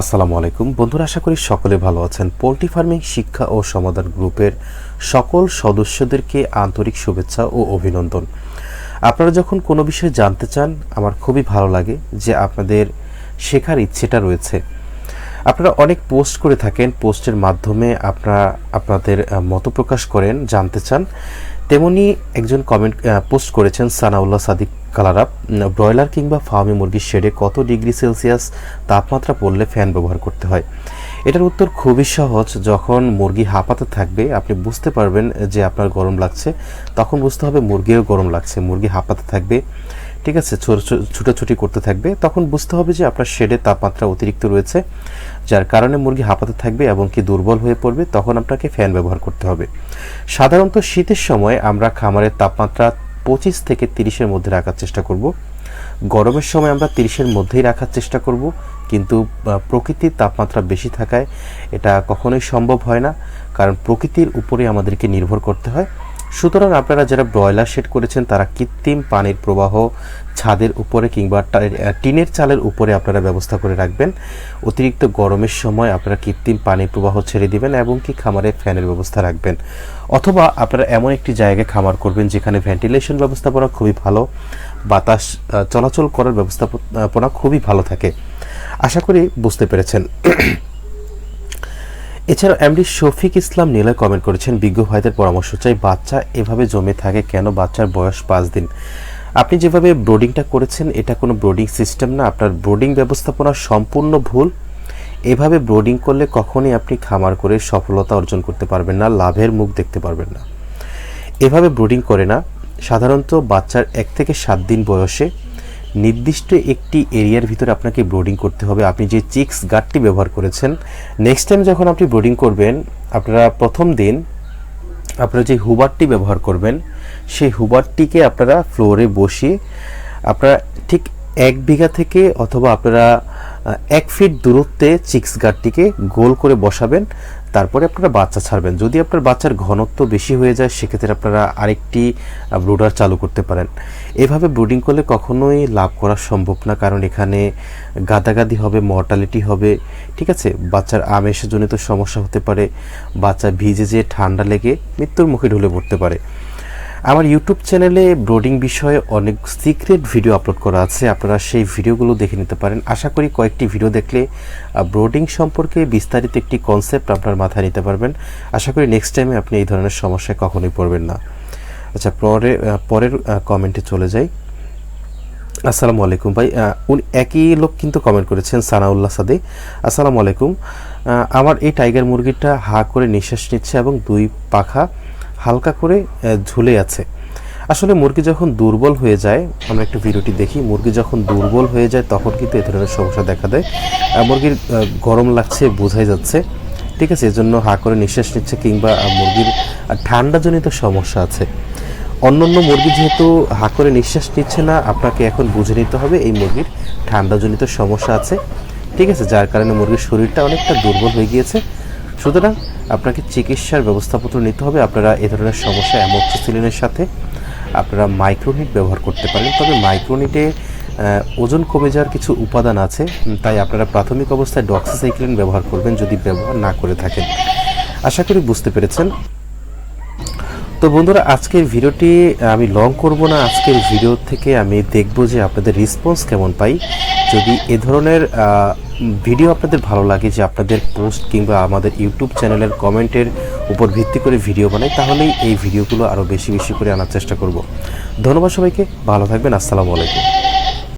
আসসালামু আলাইকুম। বন্ধুরা, আশা করি সকলে ভালো আছেন। পোলট্রি ফার্মিং শিক্ষা ও সমাধান গ্রুপের সকল সদস্যদেরকে আন্তরিক শুভেচ্ছা ও অভিনন্দন। আপনারা যখন কোনো বিষয়ে জানতে চান, আমার খুবই ভালো লাগে যে আপনাদের শেখার ইচ্ছেটা রয়েছে। আপনারা অনেক পোস্ট করে থাকেন, পোস্টের মাধ্যমে আপনারা আপনাদের মত প্রকাশ করেন, জানতে চান। তেমনি একজন কমেন্ট পোস্ট করেছেন সানাউল্লাহ সাদিক কালারাপ ব্রয়লার কিংবা ফার্মি মুরগির শেডে কত ডিগ্রি সেলসিয়াস তাপমাত্রা পড়লে ফ্যান ব্যবহার করতে হয়? এটার উত্তর খুবই সহজ, যখন মুরগি হাঁপাতে থাকবে, আপনি বুঝতে পারবেন যে আপনার গরম লাগছে, তখন বুঝতে হবে মুরগিও গরম লাগছে, মুরগি হাঁপাতে থাকবে। ঠিক আছে ছোট ছুটাছুটি করতে থাকবে। তখন বুঝতে হবে যে আপনার শেডে তাপমাত্রা অতিরিক্ত রয়েছে, যার কারণে মুরগি হাঁপাতে থাকবে এবং কি দুর্বল হয়ে পড়বে, তখন আপনাকে ফ্যান ব্যবহার করতে হবে। সাধারণত শীতের সময় আমরা খামারের তাপমাত্রা পঁচিশ থেকে তিরিশের মধ্যে রাখার চেষ্টা করব। গরমের সময় আমরা তিরিশের মধ্যেই রাখার চেষ্টা করব, কিন্তু প্রকৃতির তাপমাত্রা বেশি থাকায় এটা কখনোই সম্ভব হয় না, কারণ প্রকৃতির উপরে আমাদেরকে নির্ভর করতে হয়। সুতরাং আপনারা যারা ব্রয়লার শেড করেছেন, তারা কৃত্রিম পানির প্রবাহ ছাদের উপরে কিংবা টিনের চালের উপরে আপনারা ব্যবস্থা করে রাখবেন। অতিরিক্ত গরমের সময় আপনারা কৃত্রিম পানির প্রবাহ ছেড়ে দিবেন এবং কি খামারে ফ্যানের ব্যবস্থা রাখবেন। অথবা আপনারা এমন একটি জায়গায় খামার করবেন, যেখানে ভেন্টিলেশন ব্যবস্থাপনা খুবই ভালো, বাতাস চলাচল করার ব্যবস্থাপনা খুবই ভালো থাকে। আশা করি বুঝতে পেরেছেন। এছাড়াও এমডি শফিক ইসলাম নীলয় কমেন্ট করেছেন, বিজ্ঞ ভাইদের পরামর্শ চাই, বাচ্চা এভাবে জমে থাকে কেন? বাচ্চার বয়স পাঁচ দিন। আপনি যেভাবে ব্রোডিংটা করেছেন, এটা কোনো ব্রোডিং সিস্টেম না। আপনার ব্রোডিং ব্যবস্থাপনা সম্পূর্ণ ভুল। এভাবে ব্রোডিং করলে কখনই আপনি খামার করে সফলতা অর্জন করতে পারবেন না, লাভের মুখ দেখতে পারবেন না। এভাবে ব্রোডিং করে না। সাধারণত বাচ্চার এক থেকে সাত দিন বয়সে নির্দিষ্ট একটি এরিয়ার ভিতরে আপনাকে ব্রোডিং করতে হবে। আপনি যে চিক্স গার্ডটি ব্যবহার করেছেন নেক্সট টাইম যখন আপনি ব্রোডিং করবেন, আপনারা প্রথম দিন আপনারা যে হুবারটি ব্যবহার করবেন, সেই হুবারটিকে আপনারা ফ্লোরে বসিয়ে, আপনারা ঠিক এক বিঘা থেকে অথবা আপনারা এক ফিট দূরত্বে চিক্স গার্ডটিকে গোল করে বসাবেন, তারপরে আপনারা বাচ্চা ছাড়বেন। যদি আপনার বাচ্চার ঘনত্ব বেশি হয়ে যায়, সেক্ষেত্রে আপনারা আরেকটি ব্রুডার চালু করতে পারেন। এভাবে ব্রুডিং করলে কখনোই লাভ করা সম্ভব না, কারণ এখানে গাদাগাদি হবে মর্টালিটি হবে, ঠিক আছে? বাচ্চার আমেষজনিত সমস্যা হতে পারে, বাচ্চা ভিজে যে ঠান্ডা লেগে মৃত্যুর মুখে ঢুলে পড়তে পারে। আমার ইউটিউব চ্যানেলে ব্রোডিং বিষয়ে অনেক সিক্রেট ভিডিও আপলোড করা আছে। আপনারা সেই ভিডিওগুলো দেখে নিতে পারেন। আশা করি কয়েকটি ভিডিও দেখলে ব্রোডিং সম্পর্কে বিস্তারিত একটি কনসেপ্ট আপনার মাথায় নিতে পারবেন। আশা করি নেক্সট টাইমে আপনি এই ধরনের সমস্যায় কখনোই পড়বেন না। আচ্ছা পরে পরের কমেন্টে চলে যাই। আসসালামু আলাইকুম ভাই। উনি একই লোক কিন্তু কমেন্ট করেছেন, সানাউল্লাহ সাদে। আসসালামু আলাইকুম। আমার এই টাইগার মুরগিটা হা করে নিঃশ্বাস নিচ্ছে এবং দুই পাখা হালকা করে ঝুলে আছে। আসলে মুরগি যখন দুর্বল হয়ে যায়, আমরা একটু ভিডিওটি দেখি, মুরগি যখন দুর্বল হয়ে যায়, তখন কিন্তু এ ধরনের সমস্যা দেখা দেয়। মুরগির গরম লাগছে, বোঝাই যাচ্ছে। ঠিক আছে, এজন্য হা করে নিঃশ্বাস নিচ্ছে কিংবা মুরগির ঠান্ডাজনিত সমস্যা আছে। অন্যান্য মুরগি যেহেতু হা করে নিঃশ্বাস নিচ্ছে না, আপনাকে এখন বুঝে নিতে হবে এই মুরগির ঠান্ডাজনিত সমস্যা আছে। ঠিক আছে, যার কারণে মুরগির শরীরটা অনেকটা দুর্বল হয়ে গিয়েছে। সুতরাং আপনাকে চিকিৎসার ব্যবস্থাপত্র নিতে হবে। আপনারা এ ধরনের সমস্যা, অ্যামোক্সিসিলিনের সাথে আপনারা মাইক্রোনিট ব্যবহার করতে পারেন। তবে মাইক্রোনিটে ওজন কমে যাওয়ার কিছু উপাদান আছে। তাই আপনারা প্রাথমিক অবস্থায় ডক্সিসাইক্লিন ব্যবহার করবেন যদি ব্যবহার না করে থাকেন। আশা করি বুঝতে পেরেছেন। তো বন্ধুরা, আজকের ভিডিওটি আমি লং করব না। আজকের ভিডিও থেকে আমি দেখব যে আপনাদের রেসপন্স কেমন পাই। যদি এ ধরনের ভিডিও আপনাদের ভালো লাগে যে আপনাদের পোস্ট কিংবা আমাদের ইউটিউব চ্যানেলের কমেন্টের উপর ভিত্তি করে ভিডিও বানাই, তাহলেই এই ভিডিওগুলো আরও বেশি বেশি করে আনার চেষ্টা করব। ধন্যবাদ সবাইকে, ভালো থাকবেন, আসসালামু আলাইকুম।